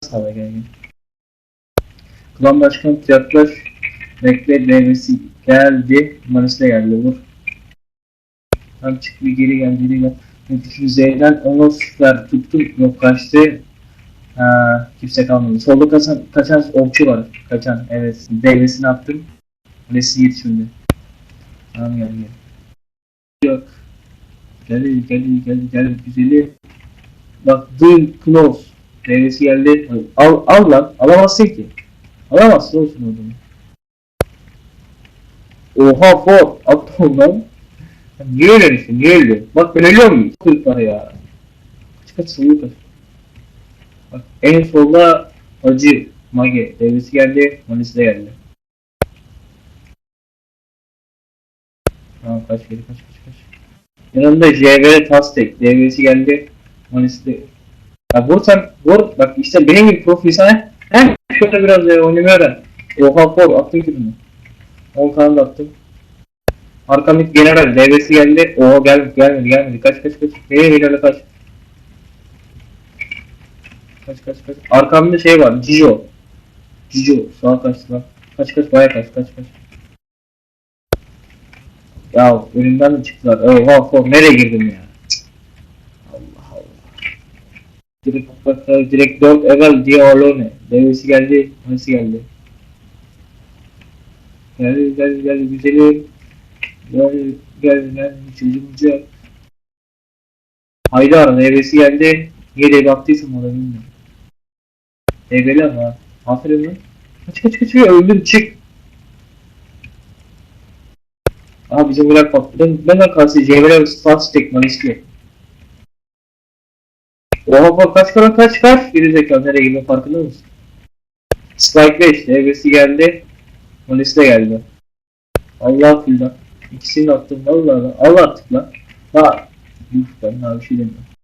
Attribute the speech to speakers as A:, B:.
A: Sağla gel gel. Klan başkanı yaklaş. Bekle devresi geldi. Manis'e geldi. Vur. Tam çık bir geri gel geri gel. Müthiş yüzeyden onu ver tuttum. Yok kaçtı. Ha, kimse kalmadı. Solda kaçan, kaçan okçu var. Kaçan. Evet. Devresini attım. Kulesi yetişmedi. Tamam gel gel. Yok. Gel gel gel gel güzeli. Bak the close. Devresi geldi. Al, al lan. Alamazsın ki. Alamazsın olsun oğlum. Oha for. Attım lan. Niye ölüyorsun? Niye ölüyorsun? Bak ben ölüyor muyum? Kırık var ya. Kaç sayı kaç. Bak en solda Hacı Mage. Devresi geldi. Manisi de geldi. Tamam kaç geri kaç kaç kaç. Yanında JV Tastek. Devresi geldi. Manisi de ya vur sen vur bak işte benim gibi profil sana hem şöyle biraz e, oynamayı öğren. Oha for attım ki bunu. 10 kanal da attım. Arkamdaki general devresi geldi. Oha gel gelmedi gelmedi. Kaç kaç kaç. Nereye geliyor kaç. Kaç kaç kaç. Arkamda şey var. Cijo. Cijo. Sağa kaçtı lan. Kaç kaç baya kaç kaç kaç. Ya önümden de çıktılar. Oha for nereye girdim ya. Cık. Allah Allah. Direkt bak direkt 4 evvel Dialone. Devresi geldi. Nasıl geldi? Geldi geldi geldi güzelim. Gel gel gel çocuğumca. Haydar devresi geldi. Niye dev attıysam onu bilmiyorum. Develi ama. Aferin lan. Kaç kaç kaç öldüm çık. Aha bize bırak bak. Ben, ben karşı Cevre Stats istiyor. Oha bak kaç kaç kaç kaç. Geri zekalı nereye gidiyor farkında mısın? Spike 5 devresi geldi. Polis de geldi. Allah fillah. İkisini attım vallahi. Allah attık lan. Ha. Yuh ben daha bir şey demiyorum.